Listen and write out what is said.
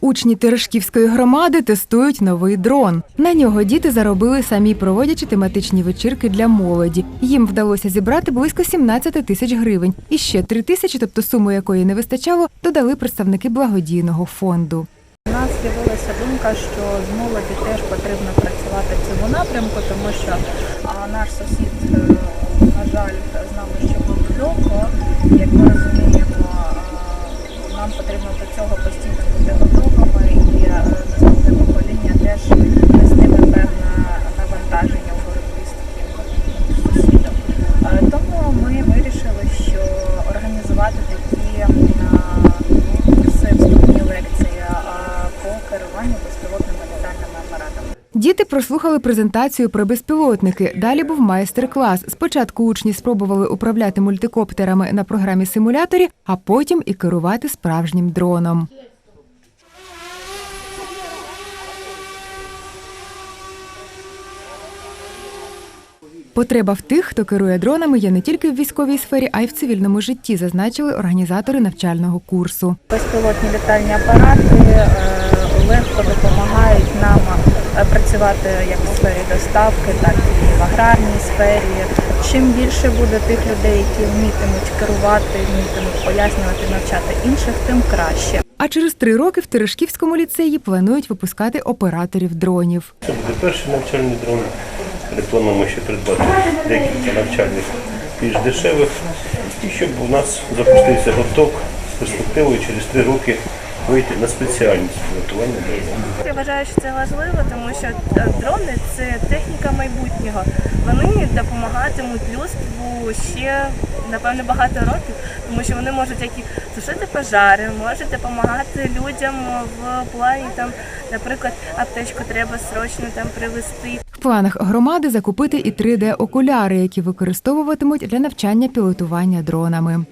Учні Терешківської громади тестують новий дрон. На нього діти заробили самі проводячи тематичні вечірки для молоді. Їм вдалося зібрати близько 17 тисяч гривень. І ще 3 тисячі, тобто суму якої не вистачало, додали представники благодійного фонду. У нас з'явилася думка, що з молоді теж потрібно працювати в цьому напрямку, тому що наш сусід, е, на жаль, з нами ще був. Як Діти прослухали презентацію про безпілотники. Далі був майстер-клас. Спочатку учні спробували управляти мультикоптерами на програмі симуляторі, а потім і керувати справжнім дроном. Потреба в тих, хто керує дронами, є не тільки в військовій сфері, а й в цивільному житті, зазначили організатори навчального курсу. Безпілотні літальні апарати е, легко допомагають нам працювати як у сфері доставки, так і в аграрній сфері. Чим більше буде тих людей, які вмітимуть керувати, вмітимуть пояснювати, навчати інших, тим краще. А через три роки в Терешківському ліцеї планують випускати операторів дронів. Це буде перший навчальний дрон. Ми плануємо ще придбати декілька навчальних більш дешевих. І щоб у нас запустився гурток з перспективою через три роки вийти на спеціальність пілотування дронів. Я вважаю, що це важливо, тому що е, дрони це техніка майбутнього. Вони допомагатимуть людству ще напевно багато років, тому що вони можуть як і тушити пожари, можуть допомагати людям в плані там, наприклад, аптечку треба срочно там привезти. В планах громади закупити і 3D-окуляри, які використовуватимуть для навчання пілотування дронами.